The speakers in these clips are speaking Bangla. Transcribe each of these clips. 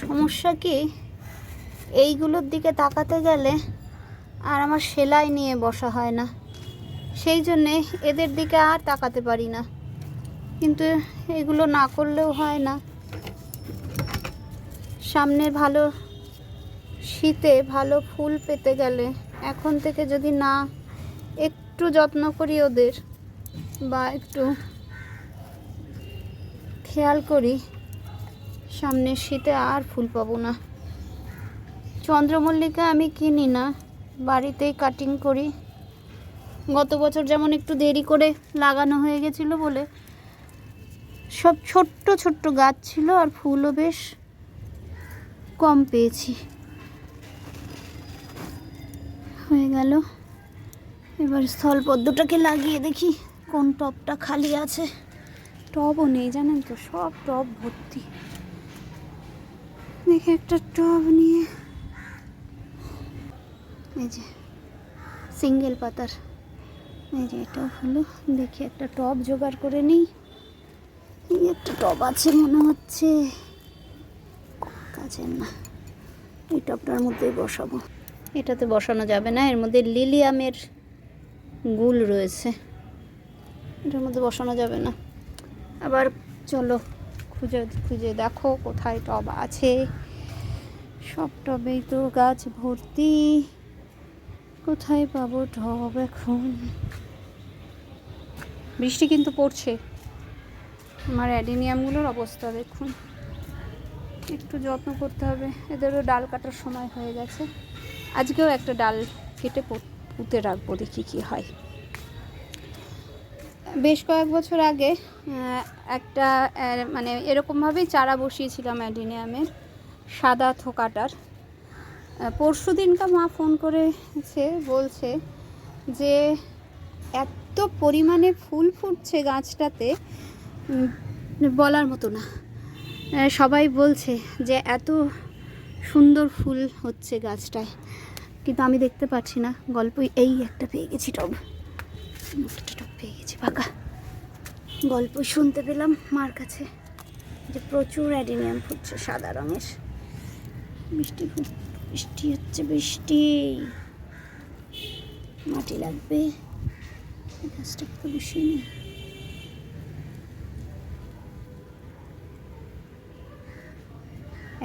সমস্যা কি? এইগুলোর দিকে তাকাতে গেলে আর আমার সেলাই নিয়ে বসা হয় না। সেই জন্যে এদের দিকে আর তাকাতে পারি না। কিন্তু এগুলো না করলেও হয় না। সামনে ভালো শীতে ভালো ফুল পেতে গেলে এখন থেকে যদি না একটু যত্ন করি ওদের বা একটু খেয়াল করি সামনের শীতে আর ফুল পাবো না। চন্দ্রমল্লিকা আমি কিনি না, বাড়িতেই কাটিং করি। গত বছর যেমন একটু দেরি করে লাগানো হয়ে গেছিল বলে, সব ছোট্ট ছোট্ট গাছ ছিল আর ফুলও বেশ কম পেয়েছি। হয়ে গেল। এবার স্থলপদ্মটাকে লাগিয়ে দেখি, কোন টবটা খালি আছে। টবও নেই জানেন তো, সব টব ভর্তি। দেখি একটা টব নিয়ে। এই যে, সিঙ্গেল পাতার। এই যে এটা হলো। দেখি একটা টব জোগাড় করে নিই। এই একটা টব আছে মনে হচ্ছে। কাজের না। এই টবটার মধ্যেই বসাবো। এটাতে বসানো যাবে না। এর মধ্যে লিলিয়ামের গুল রয়েছে। এটার মধ্যে বসানো যাবে না। আবার চলো খুঁজে খুঁজে দেখো কোথায় টব আছে। সব টবেই তো গাছ ভর্তি। কোথায় পাবো টব এখন? বৃষ্টি কিন্তু পড়ছে। আমার অ্যাডিনিয়ামগুলোর অবস্থা দেখুন। একটু যত্ন করতে হবে। এদেরও ডাল কাটার সময় হয়ে গেছে। আজকেও একটা ডাল কেটে পুঁতে রাখব দেখি কি হয়। বেশ কয়েক বছর আগে একটা মানে এরকমভাবেই চারা বসিয়েছিলাম অ্যাডিনিয়ামের সাদা থোকাটার। পরশু দিনকা মা ফোন করেছে, বলছে যে এত পরিমাণে ফুল ফুটছে গাছটাতে বলার মতো না। সবাই বলছে যে এত সুন্দর ফুল হচ্ছে গাছটায়। কিন্তু আমি দেখতে পাচ্ছি না গল্প এই একটা পেয়ে গেছি টব। টব পেয়ে গেছি, পাকা। গল্প শুনতে পেলাম মার কাছে যে প্রচুর অ্যাডিনিয়াম ফুটছে সাদা রঙের। বৃষ্টি বৃষ্টি হচ্ছে বৃষ্টি মাটি লাগবে। গাছটা তো নেই।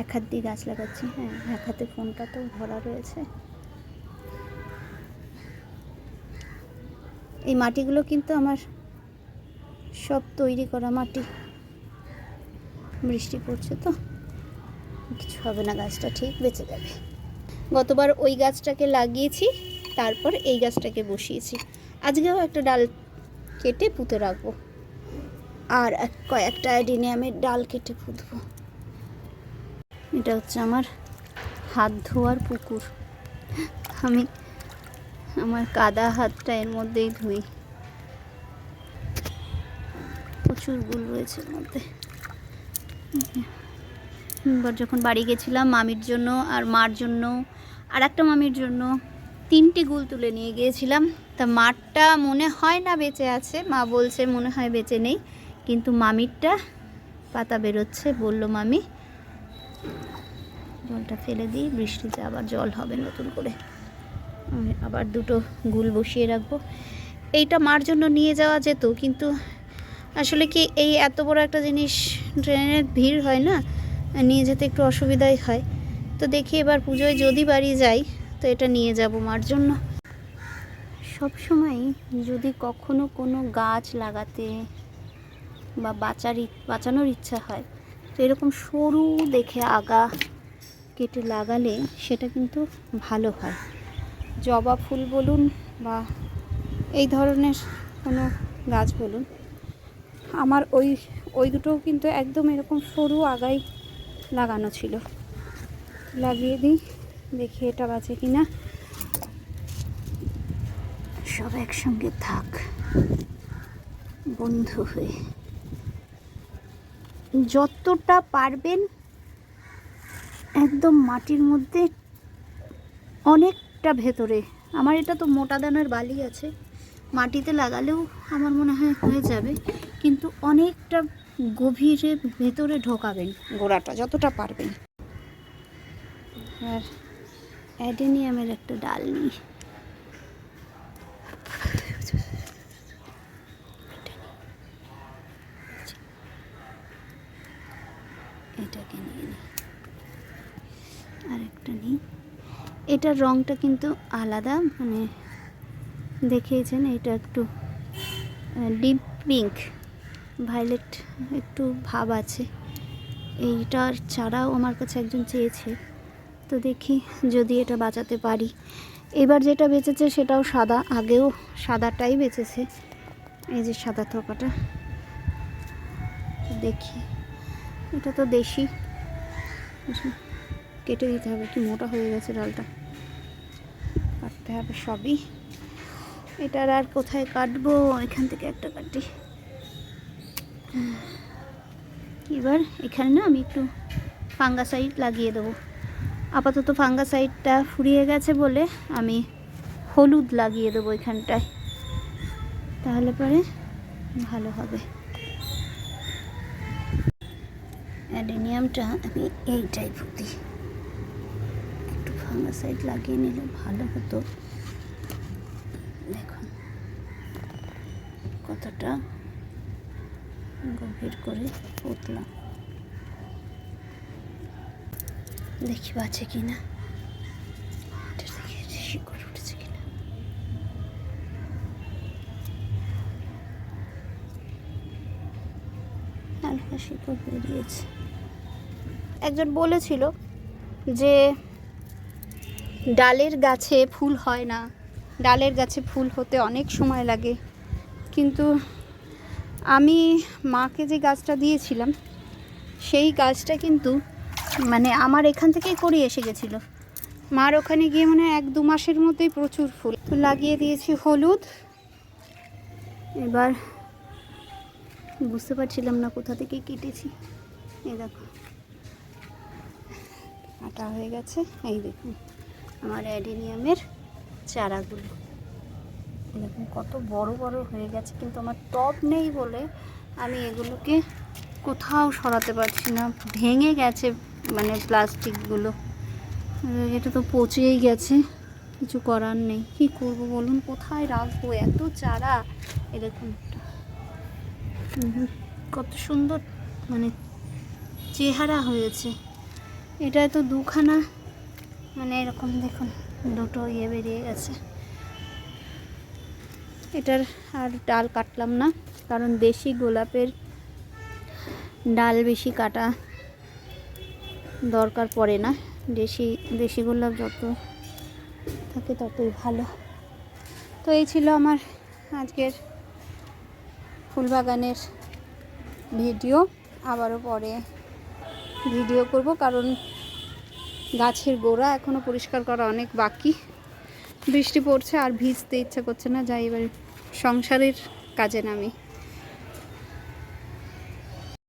এক হাত দিয়ে গাছ লাগাচ্ছি হ্যাঁ এক হাতে ফোনটা তো ভরা রয়েছে। এই মাটিগুলো কিন্তু আমার সব তৈরি করা মাটি। বৃষ্টি পড়ছে তো। কিছু হবে না, গাছটা ঠিক বেঁচে যাবে। গতবার ওই গাছটাকে লাগিয়েছি, তারপর এই গাছটাকে বসিয়েছি। আজকেও একটা ডাল কেটে পুঁতে রাখব। আর এক, কয়েকটা অ্যাডিনিয়ামের ডাল কেটে পুঁতবো। এটা হচ্ছে আমার হাত ধোয়ার পুকুর। আমি আমার কাদা হাতটা এর মধ্যেই ধুই। প্রচুর গুল রয়েছে এর মধ্যে। এবার যখন বাড়ি গেছিলাম মামির জন্য আর মার জন্য, আর একটা মামির জন্য তিনটে গুল তুলে নিয়ে গিয়েছিলাম। তা মারটা মনে হয় না বেঁচে আছে, মা বলছে মনে হয় বেঁচে নেই, কিন্তু মামিরটা পাতা বেরোচ্ছে, বলল, মামি, জলটা ফেলে দিই, বৃষ্টিতে আবার জল হবে নতুন করে। আবার দুটো গুল বসিয়ে রাখব। এইটা মার জন্য নিয়ে যাওয়া যেত, কিন্তু আসলে কি এই এত বড় একটা জিনিস ট্রেনের ভিড় হয় না? নিয়ে যেতে একটু অসুবিধাই হয়। তো দেখি এবার পুজোয় যদি বাড়ি যাই, তো এটা নিয়ে যাব মার জন্য। সব সময় যদি কখনো কোনো গাছ লাগাতে বা বাঁচার বাঁচানোর ইচ্ছা হয়, তো এরকম সরু দেখে আগা কেটে লাগালে সেটা কিন্তু ভালো হয়। জবা ফুল বলুন বা এই ধরনের কোনো গাছ বলুন। আমার ওই ওই দুটোও কিন্তু একদম এরকম সরু আগাই লাগানো ছিল। লাগিয়ে দিই, দেখি এটা বাঁচে কি না সব একসঙ্গে থাক, বন্ধু হয়ে। যতটা পারবেন, একদম মাটির মধ্যে অনেকটা ভেতরে। আমার এটা তো মোটা দানার বালি আছে। মাটিতে লাগালেও আমার মনে হয় হয়ে যাবে। কিন্তু অনেকটা গভীরে ভেতরে ঢোকাবেন গোড়াটা, যতটা পারবেন। আর অ্যাডেনিয়ামের একটা ডাল নিই এটার রঙটা কিন্তু আলাদা মানে দেখিয়েছেন এটা একটু ডিপ পিঙ্ক ভায়োলেট একটু ভাব আছে। এইটার চারাও আমার কাছে একজন চেয়েছে, তো দেখি যদি এটা বাঁচাতে পারি। এবার যেটা বেঁচেছে সেটাও সাদা, আগেও সাদাটাই বেঁচেছে। এই যে সাদা থোকাটা দেখি, এটা তো দেশি। কেটে দিতে হবে, কি মোটা হয়ে গেছে ডালটা। কাটতে হবে সবই। এটার আর কোথায় কাটবো? এখান থেকে একটা কাটি। এবার এখানে না আমি একটু ফাঙ্গাসাইড লাগিয়ে দেবো। আপাতত ফাঙ্গাসাইডটা ফুরিয়ে গেছে বলে আমি হলুদ লাগিয়ে দেবো এখানটায়। তাহলে পরে ভালো হবে। অ্যাডেনিয়ামটা আমি এইটাই পুঁতি একটু ফাঙ্গাসাইড লাগিয়ে নিলে ভালো হতো। দেখুন কতটা গভীর করে পুতলাম দেখি বাঁচে কি না উঠেছে কিনা। একজন বলেছিল যে ডালের গাছে ফুল হয় না। ডালের গাছে ফুল হতে অনেক সময় লাগে। কিন্তু আমি মাকে যে গাছটা দিয়েছিলাম, সেই গাছটা কিন্তু মানে আমার এখান থেকেই করে এসে গেছিল। মার ওখানে গিয়ে মানে এক দু মাসের মধ্যেই প্রচুর ফুল। লাগিয়ে দিয়েছি হলুদ। এবার বুঝতে পারছিলাম না কোথা থেকে কেটেছি। এই দেখো। কাটা হয়ে গেছে। এই দেখুন। আমার অ্যাডেনিয়ামের চারাগুলো। দেখুন, কত বড় বড় হয়ে গেছে, কিন্তু আমার টপ নেই বলে আমি এগুলোকে কোথাও সরাতে পারছি না। ভেঙে গেছে মানে প্লাস্টিকগুলো। এটা তো পচেই গেছে, কিছু করার নেই। কি করব বলুন, কোথায় রাখব এত চারা? এ দেখুন, কত সুন্দর মানে চেহারা হয়েছে। এটা তো দুখানা মানে এরকম দেখুন, দুটো ইয়ে বেরিয়ে গেছে। এটার আর ডাল কাটলাম না, কারণ দেশি গোলাপের ডাল বেশি কাটা দরকার পড়ে না। দেশি দেশি গোলাপ যত থাকে ততই ভালো। তো এই ছিল আমার আজকের ফুলবাগানের ভিডিও। আবারও পরে ভিডিও করব, কারণ গাছের গোড়া এখনও পরিষ্কার করা অনেক বাকি। বৃষ্টি পড়ছে আর ভিজতে ইচ্ছা করছে না, যাই এবার সংসারের কাজে নামি।